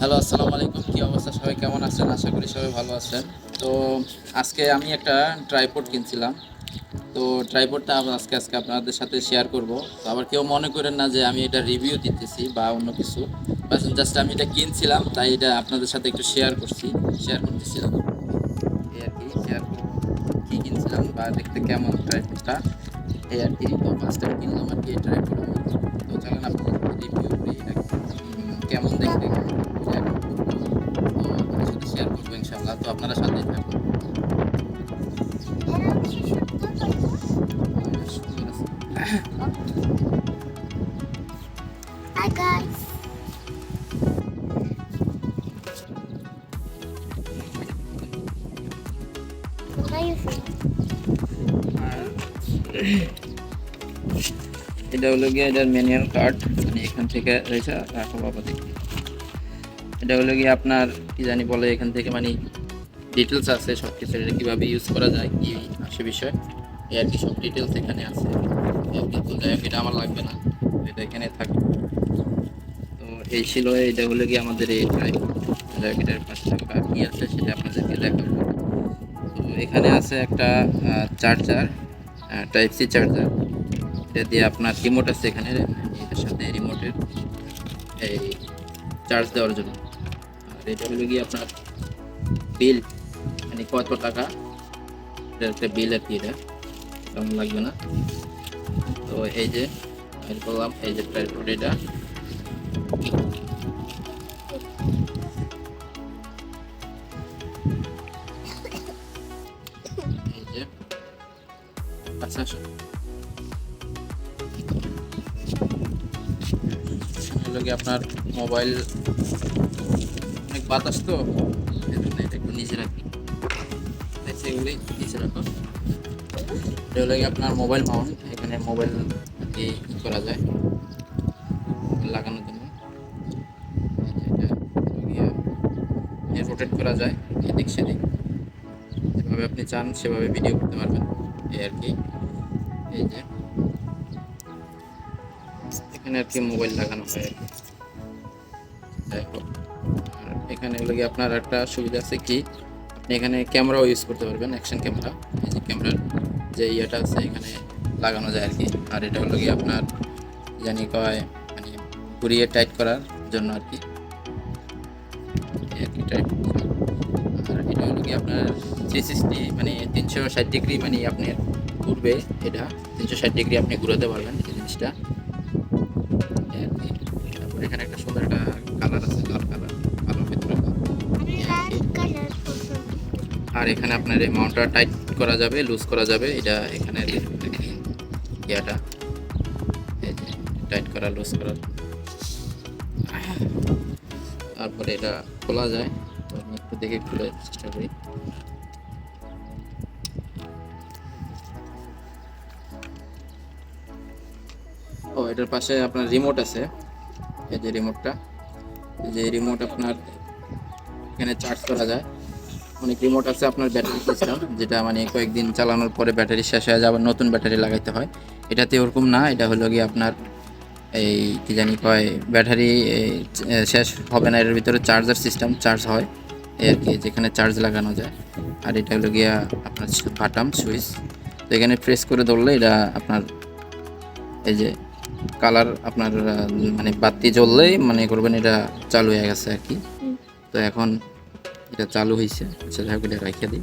Hello, আসসালামু আলাইকুম। কী অবস্থা? সবাই কেমন আছেন? আশা করি সবাই ভালো আছেন। তো আজকে আমি একটা ট্রাইপড কিনছিলাম। তো ট্রাইপডটা আজকে আজকে আপনাদের সাথে শেয়ার করব। তো আবার কেউ মনে করেন না যে আমি এটা রিভিউ দিতেছি বা অন্য কিছু। জাস্ট আমি এটা কিনছিলাম, তাই এটা আপনাদের সাথে একটু শেয়ার করছি। শেয়ার করতেছিলাম। এই আর কি শেয়ার কী কিনছিলাম বা দেখতে কেমন ট্রাইপডটা এই আর কি, তো ফার্স্ট কিনলাম আর কি এই ট্রাইপড তো চলেন, আপনাদের রিভিউ করি, এটা কেমন দেখতে? আপনারা সাথেই থাকুন? এটা হলো গিয়ে এটার ম্যানুয়াল কার্ড মানে এখান থেকে রয়েছে রাখো বাবা এটা হলো গিয়ে আপনার কি জানি বলে এখান থেকে মানে ডিটেলস আছে সব কিছু এটা কীভাবে ইউজ করা যায়, কি আসে বিষয়, এই আর কি সব ডিটেলস এখানে আছে। এই আর কি যাই হোক, এটা আমার লাগবে না, এটা এখানে থাকে তো এই ছিল এটা হলো কি আমাদের এই ট্রাইপড যাই হোক টাকা কী আছে সেটা আপনাদেরকে দেখাবো। তো এখানে আছে একটা চার্জার টাইপ সি চার্জার এটা দিয়ে আপনার রিমোট আছে এখানে, এটার সাথে রিমোটের এই চার্জ দেওয়ার জন্য। আর এটা হলো গিয়ে আপনার বিল মানে কত টাকা? একটা বিল আর কি এটা। তেমন লাগবে না? তো এই যে বের করলাম এই যে এটা। আচ্ছা হলো আপনার মোবাইল অনেক বাতাস তো? এটা একটু নিচে রাখি। দেখছি এগুলি নিচে রাখো এটা হলো আপনার মোবাইল মাউন্ট এখানে মোবাইল দিয়ে ই করা যায়, লাগানোর জন্য। রোটেট করা যায়, এদিক সেদিক। যেভাবে আপনি চান, সেভাবে ভিডিও করতে পারবেন। এই আর কি। এই যে। এখানে আর কি মোবাইল লাগানো হয় আর কি। যাই হোক এখানে গিয়ে আপনার একটা সুবিধা আছে কি? আপনি এখানে ক্যামেরাও ইউজ করতে পারবেন অ্যাকশন ক্যামেরা এই যে ক্যামেরার যে ইয়েটা আছে, এখানে লাগানো যায় আর কি আর এটা হলো গিয়ে আপনার জানি কয় মানে ঘুরিয়ে টাইট করার জন্য আর কি টাইট আর এটা হলো গিয়ে আপনার থ্রি সিক্সটি মানে তিনশো ষাট ডিগ্রি মানে আপনার ঘুরবে এটা। তিনশো ষাট ডিগ্রি আপনি ঘুরাতে পারবেন এই জিনিসটা। কি। এখানে একটা সুন্দর একটা কালার আছে, লাল কালোর আর এখানে আপনার এই মাউন্টটা টাইট করা যাবে, লুজ করা যাবে। এটা এখানে ইয়াটা। এই যে, টাইট করা, লুজ করা। তারপরে এটা খোলা যায়। তো আমি একটু দেখে খুলে চেষ্টা করি। ও, এটার পাশে আপনার রিমোট আছে। এই যে রিমোটটা যে রিমোট আপনার এখানে চার্জ করা যায়। অনেক রিমোট আছে আপনার ব্যাটারি সিস্টেম যেটা মানে কয়েকদিন চালানোর পরে ব্যাটারি শেষ হয়ে যাবে নতুন ব্যাটারি লাগাইতে হয়। এটাতে ওরকম না এটা হলো গিয়ে আপনার এই কি জানি কয় ব্যাটারি শেষ হবে না এর ভিতরে চার্জার সিস্টেম চার্জ হয় এই আর কি যেখানে চার্জ লাগানো যায়। আর এটা হলো গিয়া আপনার বাটাম সুইচ তো এখানে প্রেস করে ধরলে এটা আপনার এই যে কালার আপনার মানে বাতি জ্বললেই মানে করবেন এটা চালু হয়ে গেছে আর কি। তো এখন এটা চালু হয়েছে আচ্ছা যাই হোক রাখিয়ে দিই।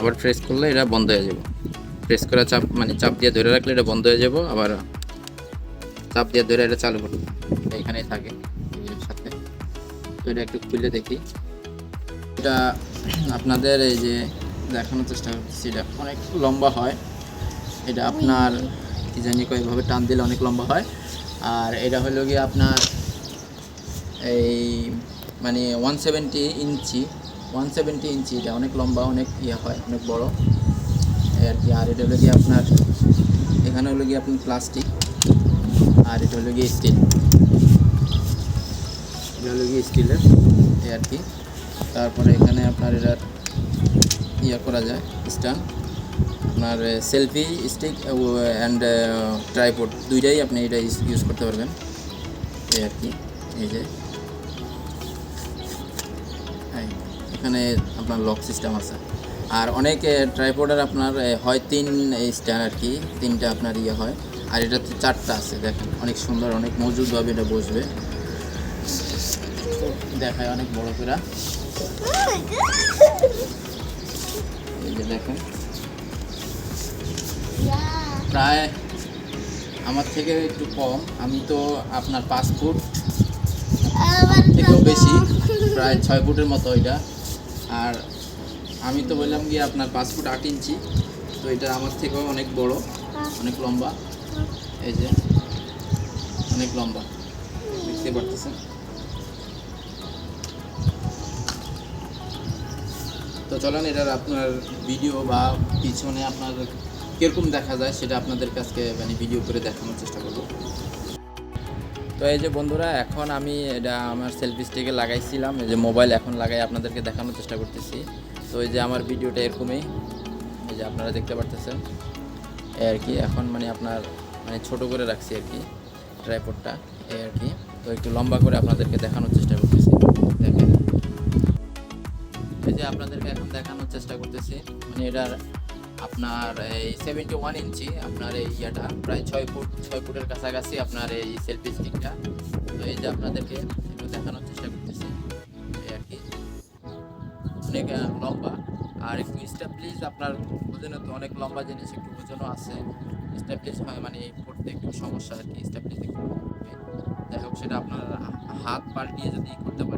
আবার প্রেস করলে এটা বন্ধ হয়ে যাব। প্রেস করা চাপ মানে চাপ দিয়ে ধরে রাখলে এটা বন্ধ হয়ে যাব, আবার চাপ দিয়ে ধরে এটা চালু করব এটা এখানেই থাকে সাথে। তো এটা একটু খুলে দেখি। এটা আপনাদের এই যে দেখানোর চেষ্টা করছি এটা অনেক লম্বা হয়। এটা আপনার, কি জানি কয়েকভাবে টান দিলে অনেক লম্বা হয়। আর এটা হলো গিয়ে আপনার এই মানে one seventy inch one seventy inch, এটা অনেক লম্বা, অনেক ইয়ে হয়, অনেক বড়। আর কি, আর এটা হলো গিয়ে আপনার, এখানে হলো গিয়ে আপনার প্লাস্টিক আর এটা হলো গিয়ে স্টিল এটা হলো গিয়ে স্টিলের এ আর কি। তারপরে এখানে আপনার এটার ইয়ে করা যায় স্ট্যান্ড আপনার সেলফি স্টিক অ্যান্ড ট্রাইপড দুইটাই আপনি এটা ইউজ করতে পারবেন। এই আর কি, এই যে। এখানে আপনার লক সিস্টেম আছে। আর অনেক ট্রাইপোডের আপনার হয় তিন স্ট্যান্ড আর কি, তিনটা আপনার ইয়ে হয়। আর এটাতে চারটা আছে, দেখেন, অনেক সুন্দর, অনেক মজুদভাবে এটা বসবে। দেখায় অনেক বড় করে। দেখেন। প্রায় আমার থেকে একটু কম, আমি তো আপনার পাঁচ ফুট থেকেও বেশি, প্রায় ছয় ফুটের মতো এটা আর আমি তো বললাম গিয়ে আপনার পাঁচ ফুট আট ইঞ্চি, তো এটা আমার থেকেও অনেক বড়, অনেক লম্বা। এই যে, অনেক লম্বা। দেখতে পারতেছেন? তো চলেন, এটার আপনার ভিডিও বা পিছনে আপনার কীরকম দেখা যায় সেটা আপনাদের কাছে মানে ভিডিও করে দেখানোর চেষ্টা করব। তো এই যে বন্ধুরা, এখন আমি এটা আমার সেলফি স্টিকে লাগাইছিলাম। এই যে মোবাইল এখন লাগাই আপনাদেরকে দেখানোর চেষ্টা করতেছি। তো এই যে আমার ভিডিওটা এরকমই। এই যে আপনারা দেখতে পারতেছেন। এই আর কি, এখন মানে আপনার মানে ছোট করে রাখছি আর কি ট্রাইপডটা এই আর কি, তো একটু লম্বা করে আপনাদেরকে দেখানোর চেষ্টা করতেছি। দেখেন। এই যে আপনাদেরকে এখন দেখানোর চেষ্টা করতেছি। মানে এটার আপনার এই সেভেন্টি ওয়ান ইঞ্চি আপনার এই ইয়েটা, প্রায় ছয় ফুট, ছয় ফুটের কাছাকাছি আপনার এই সেলফি স্টিকটা তো এই যে আপনাদেরকে একটু দেখানোর চেষ্টা করতেছি, এই আর কি। অনেক লম্বা। আর একটু স্ট্যাবলিশ আপনার ওজনে তো, অনেক লম্বা জিনিস একটু ওজনও আছে। স্ট্যাবলিশ হয় মানে করতে একটু সমস্যা আর কি স্ট্যাবলিশ একটু। যাই হোক, সেটা আপনার হাত পাল্টিয়ে যদি করতে পারেন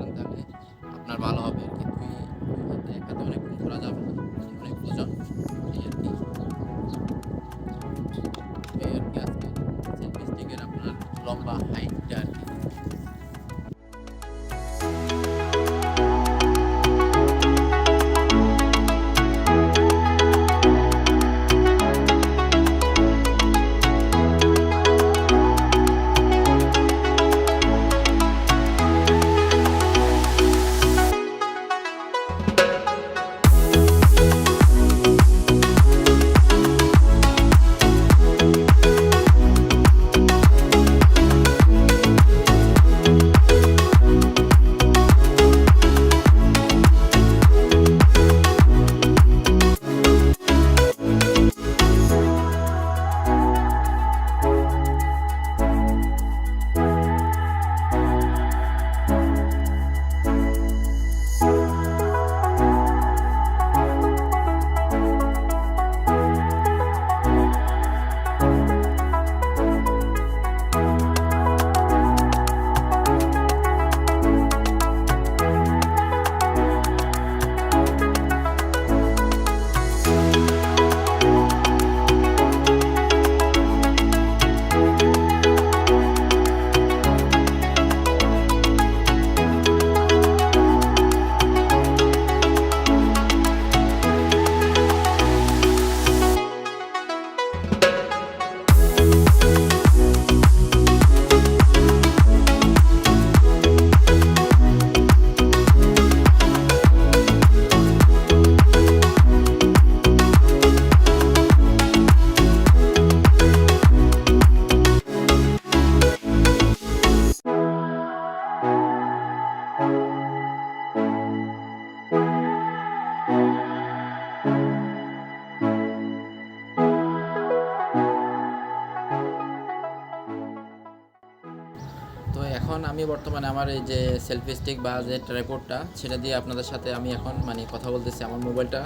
আমি বর্তমানে আমার এই যে সেলফি স্টিক বা যে ট্রাইপোর্ডটা সেটা দিয়ে আপনাদের সাথে আমি এখন মানে কথা বলতেছি। আমার মোবাইলটা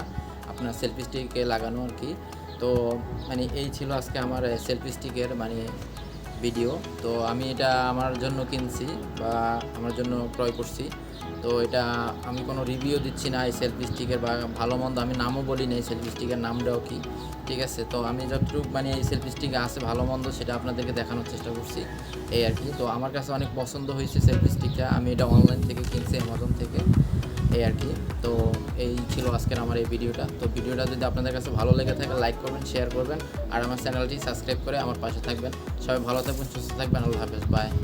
আপনার সেলফি স্টিকে লাগানো আর কি। তো মানে এই ছিল আজকে আমার সেলফি স্টিকের মানে ভিডিও তো আমি এটা আমার জন্য কিনছি বা আমার জন্য ক্রয় করছি। তো এটা আমি কোনো রিভিউ দিচ্ছি না, এই সেলফি স্টিকের বা ভালো মন্দ আমি নামও বলি না, এই সেলফি স্টিকের নামটাও কি, ঠিক আছে? তো আমি যতটুকু মানে এই সেলফি স্টিক আছে ভালো মন্দ সেটা আপনাদেরকে দেখানোর চেষ্টা করছি, এই আর কি। তো আমার কাছে অনেক পছন্দ হয়েছে সেলফি স্টিকটা আমি এটা অনলাইন থেকে কিনছি অ্যামাজন থেকে, এই আর কি। তো এই ছিল আজকের আমার এই ভিডিওটা। তো ভিডিওটা যদি আপনাদের কাছে ভালো লেগে থাকে লাইক করবেন শেয়ার করবেন, আর আমার চ্যানেলটি সাবস্ক্রাইব করে আমার পাশে থাকবেন। সবাই ভালো থাকবেন, সুস্থ থাকবেন, আল্লাহ হাফেজ বাই